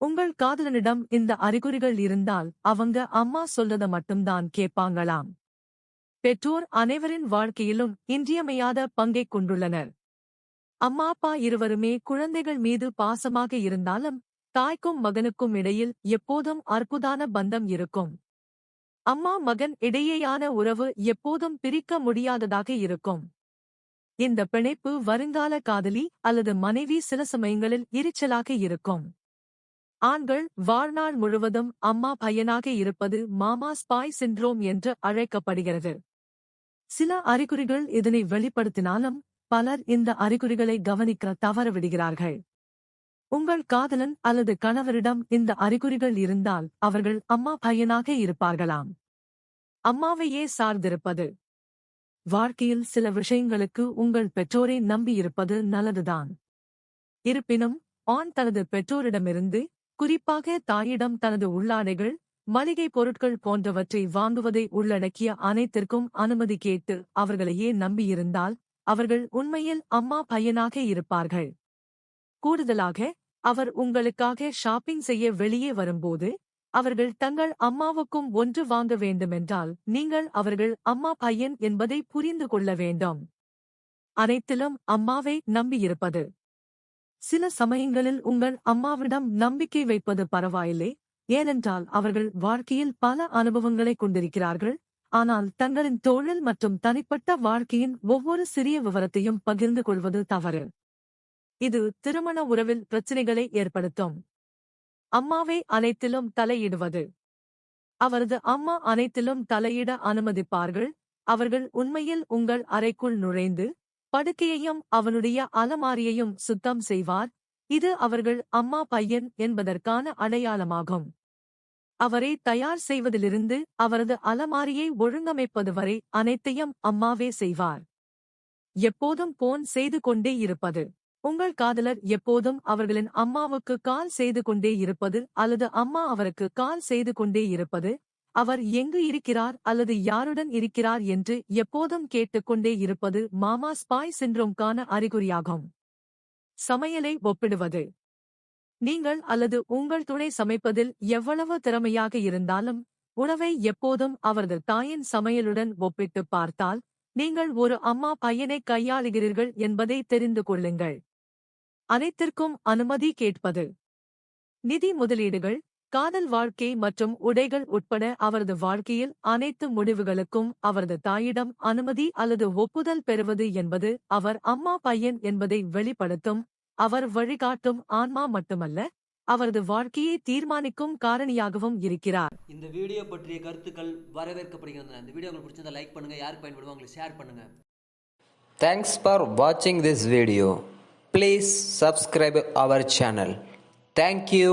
உங்கள் காதலனிடம் இந்த அறிகுறிகள் இருந்தால் அவங்க அம்மா சொல்றத மட்டும்தான் கேட்பாங்களாம். பெற்றோர் அனைவரின் வாழ்க்கையிலும் இன்றியமையாத பங்கைக் கொண்டுள்ளனர். அம்மா அப்பா இருவருமே குழந்தைகள் மீது பாசமாக இருந்தாலும் தாய்க்கும் மகனுக்கும் இடையில் எப்போதும் அற்புதான பந்தம் இருக்கும். அம்மா மகன் இடையேயான உறவு எப்போதும் பிரிக்க முடியாததாக இருக்கும். இந்த பிணைப்பு வருங்கால காதலி அல்லது மனைவி சில சமயங்களில் எரிச்சலாக இருக்கும். ஆண்கள் வாழ்நாள் முழுவதும் அம்மா பையனாக இருப்பது மாமா ஸ்பாய் சிண்ட்ரோம் என்று அழைக்கப்படுகிறது. சில அறிகுறிகள் இதனை வெளிப்படுத்தினாலும் பலர் இந்த அறிகுறிகளை கவனிக்க தவறவிடுகிறார்கள். உங்கள் காதலன் அல்லது கணவரிடம் இந்த அறிகுறிகள் இருந்தால் அவர்கள் அம்மா பையனாக இருப்பார்களாம். அம்மாவையே சார்ந்திருப்பது. வாழ்க்கையில் சில விஷயங்களுக்கு உங்கள் பெற்றோரை நம்பியிருப்பது நல்லதுதான். இருப்பினும் ஆண் தனது பெற்றோரிடமிருந்து குறிப்பாக தாயிடம் தனது உள்ளாடைகள் மளிகை பொருட்கள் போன்றவற்றை வாங்குவதை உள்ளடக்கிய அனைத்திற்கும் அனுமதி கேட்டு அவர்களையே நம்பியிருந்தால் அவர்கள் உண்மையில் அம்மா பையனாக இருப்பார்கள். கூடுதலாக அவர் உங்களுக்காக ஷாப்பிங் செய்ய வெளியே வரும்போது அவர்கள் தங்கள் அம்மாவுக்கும் ஒன்று வாங்க வேண்டுமென்றால் நீங்கள் அவர்கள் அம்மா பையன் என்பதை புரிந்து கொள்ள வேண்டும். அனைத்திலும் அம்மாவை நம்பியிருப்பது. சில சமயங்களில் உங்கள் அம்மாவிடம் நம்பிக்கை வைப்பது பரவாயில்லை ஏனென்றால் அவர்கள் வாழ்க்கையில் பல அனுபவங்களை கொண்டிருக்கிறார்கள். ஆனால் தங்களின் தொழில் மற்றும் தனிப்பட்ட வாழ்க்கையின் ஒவ்வொரு சிறிய விவரத்தையும் பகிர்ந்து கொள்வது தவறு. இது திருமண உறவில் பிரச்சினைகளை ஏற்படுத்தும். அம்மாவை அனைத்திலும் தலையிடுவது. அவரது அம்மா அனைத்திலும் தலையிட அனுமதிப்பார்கள். அவர்கள் உண்மையில் உங்கள் அறைக்குள் நுழைந்து படுக்கையையும் அவனுடைய அலமாரியையும் சுத்தம் செய்வார். இது அவர்கள் அம்மா பையன் என்பதற்கான அடையாளமாகும். அவரை தயார் செய்வதிலிருந்து அவரது அலமாரியை ஒழுங்கமைப்பது வரை அனைத்தையும் அம்மாவே செய்வார். எப்போதும் போன் செய்து கொண்டே இருப்பது. உங்கள் காதலர் எப்போதும் அவர்களின் அம்மாவுக்கு கால் செய்து கொண்டே இருப்பது அல்லது அம்மா அவருக்கு கால் செய்து கொண்டே இருப்பது அவர் எங்கு இருக்கிறார் அல்லது யாருடன் இருக்கிறார் என்று எப்போதும் கேட்டுக்கொண்டே இருப்பது மாமா ஸ்பாய் சின்ரோம்கான அறிகுறியாகும். சமையலை ஒப்பிடுவது. நீங்கள் அல்லது உங்கள் துணை சமைப்பதில் எவ்வளவு திறமையாக இருந்தாலும் உணவை எப்போதும் அவரது தாயின் சமையலுடன் ஒப்பிட்டு பார்த்தால் நீங்கள் ஒரு அம்மா பையனை கையாளுகிறீர்கள் என்பதை தெரிந்து கொள்ளுங்கள். அனைத்திற்கும் அனுமதி கேட்பது. நிதி முதலீடுகள். காதல் வாழ்க்கை மற்றும் உடைகள் உட்பட அவரது வாழ்க்கையில் அனைத்து முடிவுகளுக்கும் அவரது தாயிடம் அனுமதி அல்லது ஒப்புதல் பெறுவது என்பது அவர் அம்மா பையன் என்பதை வெளிப்படுத்தும் அவர் வழிகாட்டும் ஆன்மா மட்டுமல்ல அவரது வாழ்க்கையை தீர்மானிக்கும் காரணியாகவும் இருக்கிறார் இந்த வீடியோ பற்றிய கருத்துக்கள் வரவேற்கப்படுகின்றன இந்த வீடியோ உங்களுக்கு பிடிச்சிருந்தா லைக் பண்ணுங்க யாருக்கு பயன்படுமோ உங்களுக்கு ஷேர் பண்ணுங்க Thanks for watching this video. Please subscribe our channel. Thank you.